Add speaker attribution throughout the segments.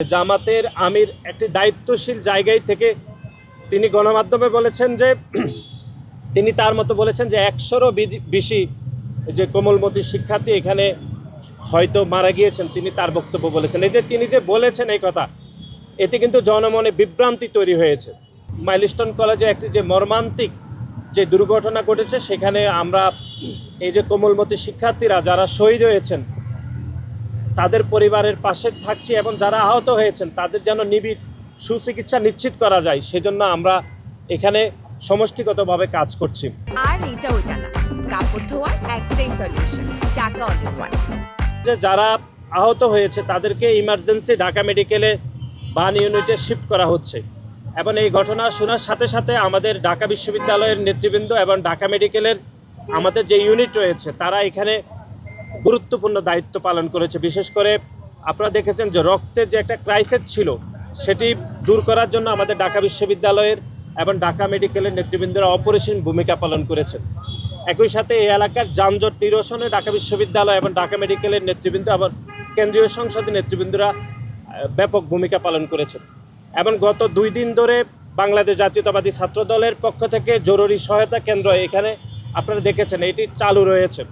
Speaker 1: জামাতের আমির একটি দায়িত্বশীল জায়গায় থেকে তিনি গণমাধ্যমে বলেছেন যে, তিনি তার মতো বলেছেন যে একশোরও বেশি যে কোমলমতি শিক্ষার্থী এখানে হয়তো মারা গিয়েছেন, তিনি তার বক্তব্য বলেছেন। এই যে তিনি যে বলেছেন এই কথা, এতে কিন্তু জনমনে বিভ্রান্তি তৈরি হয়েছে। মাইলস্টোন কলেজে একটি যে মর্মান্তিক যে দুর্ঘটনা ঘটেছে, সেখানে আমরা এই যে কোমলমতি শিক্ষার্থীরা যারা শহীদ হয়েছেন তাদের পরিবারের পাশে থাকছি এবং যারা আহত হয়েছেন তাদের যেন নিবিড় সুচিকিৎসা নিশ্চিত করা যায় সেজন্য আমরা এখানে সমষ্টিগতভাবে কাজ করছি।
Speaker 2: আর এটা ওইটা না কাপড় ধোয়ার একটাই সলিউশন চাকা অল ওয়ান
Speaker 1: যে যারা আহত হয়েছে তাদেরকে ইমার্জেন্সি ঢাকা মেডিকেলে বান ইউনিটে শিফট করা হচ্ছে। এবং এই ঘটনা শোনার সাথে সাথে আমাদের ঢাকা বিশ্ববিদ্যালয়ের নেতৃবৃন্দ এবং ঢাকা মেডিকেলের আমাদের যে ইউনিট রয়েছে তারা এখানে গুরুত্বপূর্ণ দায়িত্ব পালন করেছে। বিশেষ করে আপনারা দেখেছেন যে রক্তের যে একটা ক্রাইসিস ছিল, সেটি দূর করার জন্য আমাদের ঢাকা বিশ্ববিদ্যালয়ের এবং ঢাকা মেডিকেলের নেতৃবৃন্দরা অপরিসীম ভূমিকা পালন করেছেন। একই সাথে এই এলাকার যানজট নিরসনে ঢাকা বিশ্ববিদ্যালয় এবং ঢাকা মেডিকেলের নেতৃবৃন্দ এবং কেন্দ্রীয় সংসদের নেতৃবৃন্দরা ব্যাপক ভূমিকা পালন করেছেন। এবং গত দুই দিন ধরে বাংলাদেশ জাতীয়তাবাদী ছাত্র দলের পক্ষ থেকে জরুরি সহায়তা কেন্দ্র এখানে আপনারা দেখেছেন, এটি চালু রয়েছে।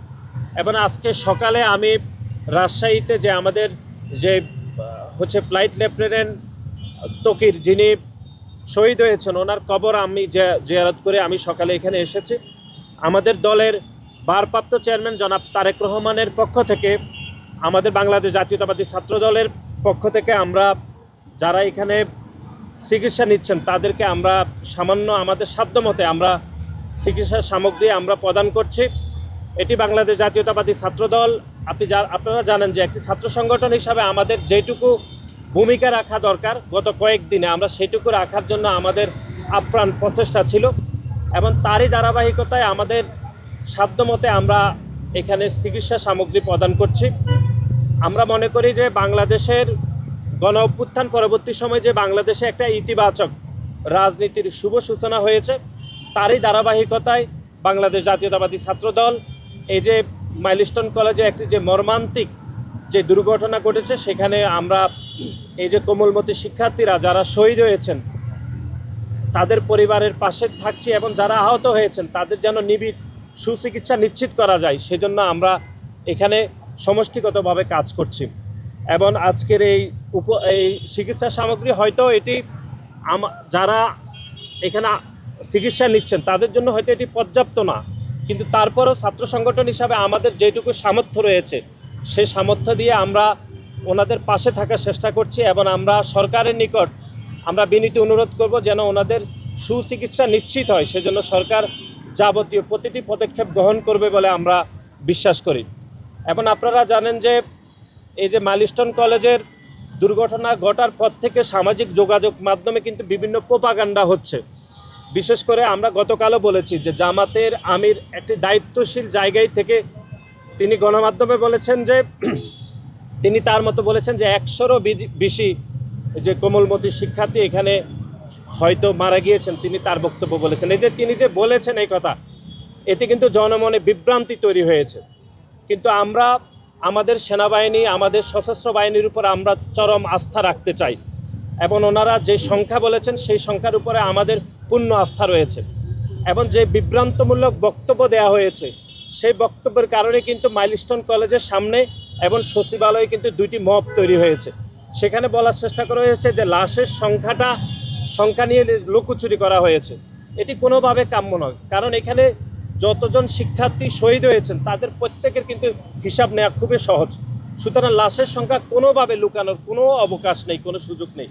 Speaker 1: এবং আজকে সকালে আমি রাজশাহীতে যে আমাদের যে হচ্ছে ফ্লাইট লেফটেন্যান্ট তকির, যিনি শহীদ হয়েছেন, ওনার কবর আমি জিয়ারত করে আমি সকালে এখানে এসেছি। আমাদের দলের ভারপ্রাপ্ত চেয়ারম্যান জনাব তারেক রহমানের পক্ষ থেকে, আমাদের বাংলাদেশ জাতীয়তাবাদী ছাত্র দলের পক্ষ থেকে আমরা যারা এখানে চিকিৎসা নিচ্ছেন, তাদেরকে আমরা সামান্য আমাদের সাধ্যমতে আমরা চিকিৎসা সামগ্রী আমরা প্রদান করছি। এটি বাংলাদেশ জাতীয়তাবাদী ছাত্রদল। আপনি যা, আপনারা জানেন যে একটি ছাত্র সংগঠন হিসাবে আমাদের যেটুকু ভূমিকা রাখা দরকার, গত কয়েকদিনে আমরা সেটুকু রাখার জন্য আমাদের আপ্রাণ প্রচেষ্টা ছিল এবং তারই ধারাবাহিকতায় আমাদের সাধ্যমতে আমরা এখানে চিকিৎসা সামগ্রী প্রদান করছি। আমরা মনে করি যে বাংলাদেশের গণ অভ্যুত্থান পরবর্তী সময়ে যে বাংলাদেশে একটা ইতিবাচক রাজনীতির শুভ সূচনা হয়েছে, তারই ধারাবাহিকতায় বাংলাদেশ জাতীয়তাবাদী ছাত্রদল এই যে মাইলস্টোন কলেজে একটি যে মর্মান্তিক যে দুর্ঘটনা ঘটেছে, সেখানে আমরা এই যে কোমলমতি শিক্ষার্থীরা যারা শহীদ হয়েছেন, তাদের পরিবারের পাশে থাকছি এবং যারা আহত হয়েছেন, তাদের যেন নিবিড় সুচিকিৎসা নিশ্চিত করা যায়, সেজন্য আমরা এখানে সমষ্টিগতভাবে কাজ করছি। এবং আজকের এই উপ, এই চিকিৎসা সামগ্রী হয়তো এটি যারা এখানে চিকিৎসা নিচ্ছেন, তাদের জন্য হয়তো এটি পর্যাপ্ত না। কিন্তু তারপরও ছাত্র সংগঠন হিসাবে আমাদের যেটুকু সামর্থ্য রয়েছে সেই সামর্থ্য দিয়ে আমরা ওনাদের পাশে থাকার চেষ্টা করছি এবং আমরা সরকারের নিকট আমরা বিনীত অনুরোধ করব যেন ওনাদের সুচিকিৎসা নিশ্চিত হয়। সেজন্য সরকার যাবতীয় প্রতিটি পদক্ষেপ গ্রহণ করবে বলে আমরা বিশ্বাস করি। এবং আপনারা জানেন যে এই যে মাইলস্টোন কলেজের দুর্ঘটনা ঘটার পর থেকে সামাজিক যোগাযোগ মাধ্যমে কিন্তু বিভিন্ন প্রোপাগান্ডা হচ্ছে। বিশেষ করে আমরা গতকালও বলেছি যে জামাতের আমির একটি দায়িত্বশীল জায়গায় থেকে তিনি গণমাধ্যমে বলেছেন যে তিনি তার মতো বলেছেন যে একশোরও বেশি যে কোমলমতি শিক্ষার্থী এখানে হয়তো মারা গিয়েছেন, তিনি তার বক্তব্য বলেছেন। এই যে তিনি যে বলেছেন এই কথা, এতে কিন্তু জনমনে বিভ্রান্তি তৈরি হয়েছে। কিন্তু আমরা, আমাদের সেনাবাহিনী, আমাদের সশস্ত্র বাহিনীর উপর আমরা চরম আস্থা রাখতে চাই। এবং ওনারা যে সংখ্যা বলেছেন, সেই সংখ্যার উপরে আমাদের পূর্ণ আস্থা রয়েছে এবং যে বিভ্রান্তমূলক বক্তব্য দেওয়া হয়েছে, সেই বক্তব্যের কারণে কিন্তু মাইলস্টোন কলেজের সামনে এবং সচিবালয়ে কিন্তু দুইটি মব তৈরি হয়েছে। সেখানে বলার চেষ্টা করা হয়েছে যে লাশের সংখ্যাটা, সংখ্যা নিয়ে লুকোচুরি করা হয়েছে। এটি কোনোভাবে কাম্য নয়, কারণ এখানে যতজন শিক্ষার্থী শহীদ হয়েছেন, তাদের প্রত্যেকের কিন্তু হিসাব নেওয়া খুবই সহজ। সুতরাং লাশের সংখ্যা কোনোভাবে লুকানোর কোনো অবকাশ নেই, কোনো সুযোগ নেই।